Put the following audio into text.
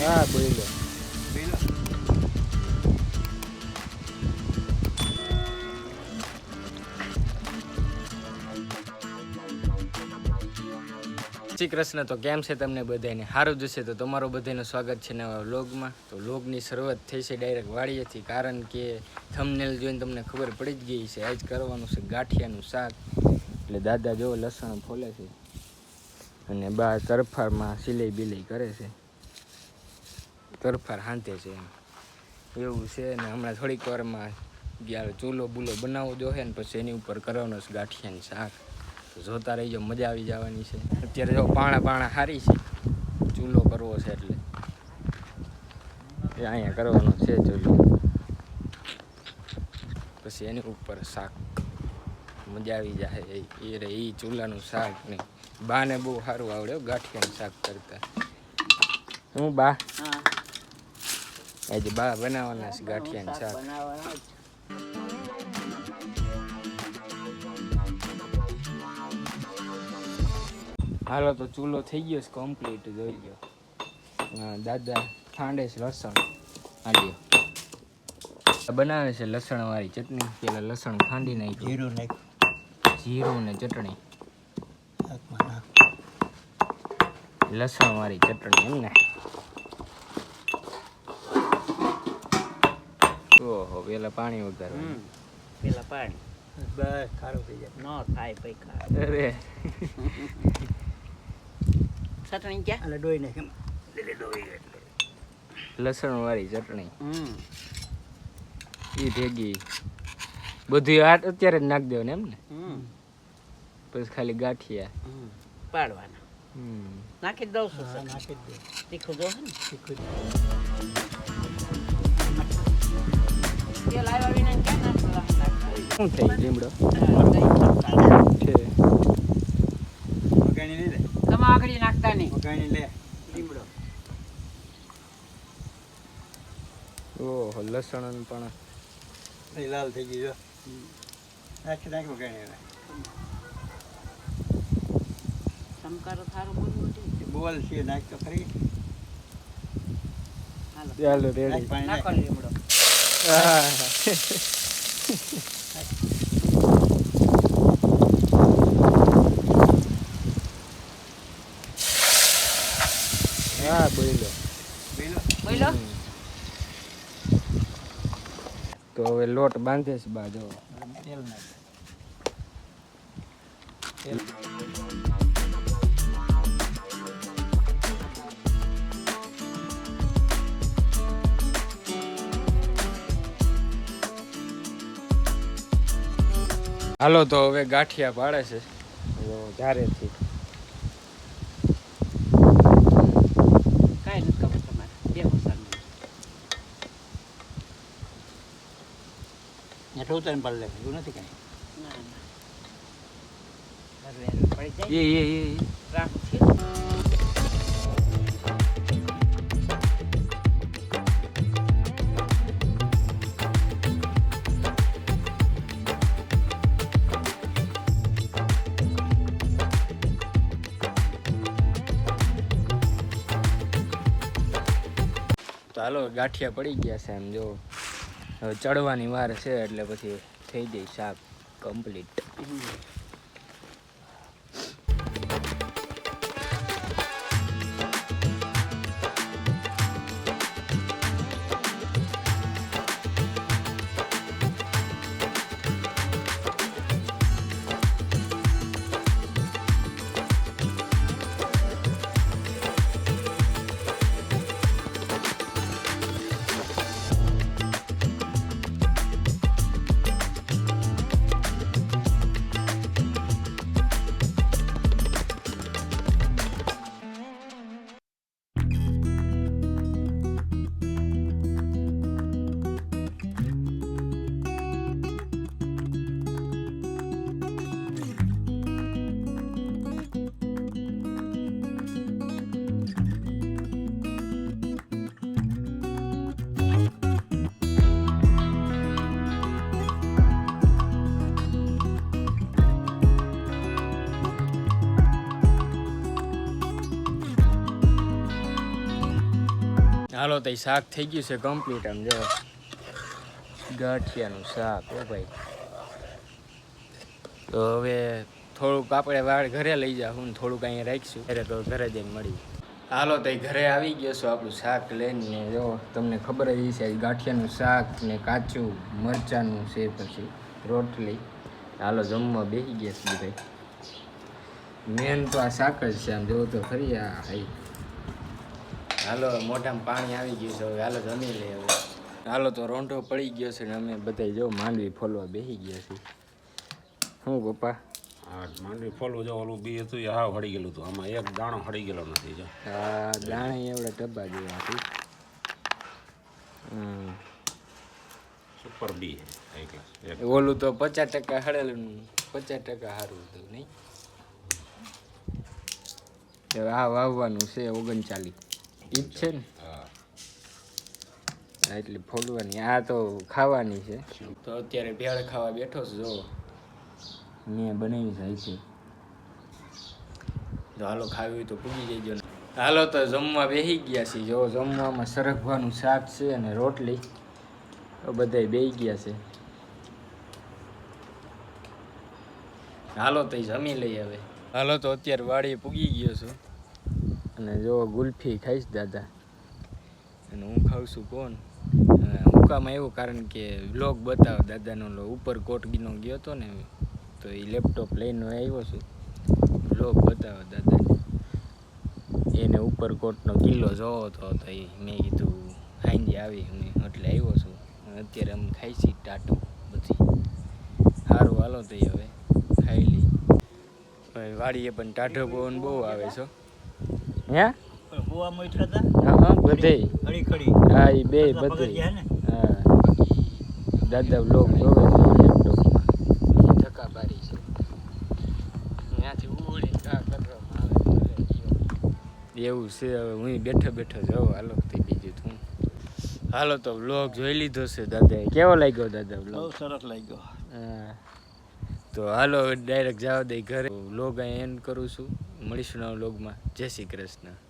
હા, બોલો શ્રી કૃષ્ણ તો કેમ છે તમને બધાને સારું જશે તો તમારું બધાનું સ્વાગત છે નવા વ્લોગમાં. તો વ્લોગની શરૂઆત થઈ છે ડાયરેક્ટ વાડીએથી, કારણ કે થમનેલ જોઈને તમને ખબર પડી જ ગઈ છે. આજ કરવાનું છે ગાંઠિયાનું શાક. એટલે દાદા જો લસણ ફોલે છે અને બા તરફારમાં સિલાઈ બિલાઈ કરે છે. તરફાર હાંતે છે એમ. એવું છે ને હમણાં થોડીક વારમાં ગયા ચૂલો બુલો બનાવવો જોઈએ ને પછી એની ઉપર કરવાનો છે ગાંઠિયાની શાક. તો જોતા રહીજો, મજા આવી જવાની છે. અત્યારે જો પાણા પાણા હારી છે. ચૂલો કરવો છે એટલે. એ અહીંયા કરવાનો છે ચૂલો. પછી એની ઉપર શાક. મજા આવી જાય એ રે એ ચૂલાનું શાક ને. બાને બહુ સારું આવડે ગાંઠિયાનું શાક કરતા. હું બા? હા. આજે બા બનાવવાના છે ગાંઠિયાનું શાક હાલો તો ચૂલો થઈ ગયો છે કમ્પ્લીટ જોઈ ગયો હા દાદા ખાંડે છે લસણ. આલ્યો બનાવે છે લસણ વાળી ચટણી. પેલા લસણ ખાંડી નાખ્યું. જીરું નાખ. જીરું ને ચટણી. લસણવાળી લસણ વાળી ચટણી એમ ને. ઓહો પેલા પાણી વગર હમ. પેલા પાણી. બસ ખારું થઈ જાય. ન થાય ભાઈ ખારું. અરે. ચટણી ક્યાં? એટલે ડોઈ નાખે એમ. એટલે ડોઈ એટલે. લસણ વાળી ચટણી. હમ. એ ભેગી. બધું આ અત્યારે જ નાખી દેવાનું એમ ને? હમ. પછી ખાલી ગાંઠિયા. પાડવાના. હમ. નાખી જ દઉં છું નાખી જ દે. તીખું દઉં ને. તીખું શું થઈ લીમડો. છે તમે આગળ નાખતા નહીં લીમડો ઓહો લસણ પણ લાલ થઈ ગયું નાખી નાખી વગાડી ચમકારો થારો બોલ છે નાખ તો ખરી ચાલો રેડી. નાખો લીમડો. હા. બોલો. પેલો બોલો તો હવે લોટ બાંધે છે બાજુ તેલ નાખ. હાલો તો હવે ગાંઠિયા પાડે છે. ધારેથી કાંઈ નથી ખબર તમારે. બે મસાલો હેઠું ઉતારીને પાડી લે એવું નથી કાંઈ? ના ના. એ એ એ રાખું હાલો, ગાંઠિયા પડી ગયા છે એમ, જો. ચડવાની વાર છે એટલે પછી થઈ જાય શાક કમ્પ્લીટ હાલો, તો શાક થઈ ગયું છે કમ્પ્લીટ આમ જો, ગાંઠિયાનું શાક ઓ ભાઈ. તો હવે થોડુંક આપણે વાળ ઘરે લઈ જાઉં ને થોડુંક અહીંયા રાખીશું. અરે તો ઘરે જઈને મળી. હાલો, તો ઘરે આવી ગયો છો આપણું શાક લઈને જો, તમને ખબર જ છે ગાંઠિયાનું શાક ને કાચું મરચાંનું છે પછી રોટલી. હાલો, જમવા બેસી ગયા છે ભાઈ. મેન તો આ શાક જ છે, આમ જોવો તો ખરી આ હાઈ હાલો મોઢામાં પાણી આવી ગયું છે હવે હાલો જમી લે હવે. હાલો તો રોંઢો પડી ગયો છે ને અમે બધા જો માંડવી ફોલવા બેસી ગયા છીએ. શું પપ્પા? હા માંડવી ફોલવું જો ઓલું બી હતું એ હાવ હળી ગયેલું હતું. આમાં એક દાણો હળી ગયેલો નથી જો. આ દાણે એવડા ડબ્બા જેવા હમ. સુપર બી ઓલું તો પચાસ ટકા હળેલું પચાસ ટકા સારું હતું નહીં? હવે આ વાવવાનું છે ઓગણચાલીસ. ઈ છે ને? હા એટલે ફોલવાની ફોડવાની. આ તો ખાવાની છે. તો અત્યારે ભેળ ખાવા બેઠો છો જો મેં બનાવી જાય છે તો હાલો ખાવી તો પૂગી જજો ને. હાલો તો જમવા બેસી ગયા છીએ. જો જમવામાં સરગવાનું શાક છે અને રોટલી. તો બધાય બેસી ગયા છે. હાલો તો જમી લઈ હવે. હાલો તો અત્યારે વાડીએ પૂગી ગયો છું. અને જો ગુલ્ફી ખાઈશ દાદા. અને હું ખાઉં છું કોણ? હુકામાં એવું કારણ કે વ્લોગ બતાવો, દાદાનો ઉપર કોટગીનો ગયો હતો ને, તો એ લેપટોપ લઈને આવ્યો છું. વ્લોગ બતાવો દાદાને એને ઉપર કોટનો કિલ્લો જોવો હતો તો એ મેં કીધું સાંજે આવી હું એટલે આવ્યો છું. અત્યારે અમે ખાઈ છીએ ટાટું બધી. સારું હાલો તો હવે ખાઈ લઈ વાડીએ પણ ટાઢો પવન બહુ આવે છે હે? હોવા મોઈઠા હતા હા હા બધે. ખડી ખડી. હા એ બે બધે. ને? હા. દાદા બ્લોગ જોવે છે લેપટોપમાં ધક્કા બારી છે. ત્યાંથી ઉડી કા કરવામાં આવે એવું છે હવે હું બેઠો બેઠો જાઉં હાલો તે બીજું તું હાલો તો બ્લોગ જોઈ લીધો છે દાદાએ. કેવો લાગ્યો દાદા બહુ બ્લોગ સરસ લાગ્યો. હા. તો હાલો ડાયરેક્ટ જવા દઈ ઘરે. લોગ અહીં એન્ડ કરું છું. મળીશું નવા લોગમાં જય શ્રી કૃષ્ણ.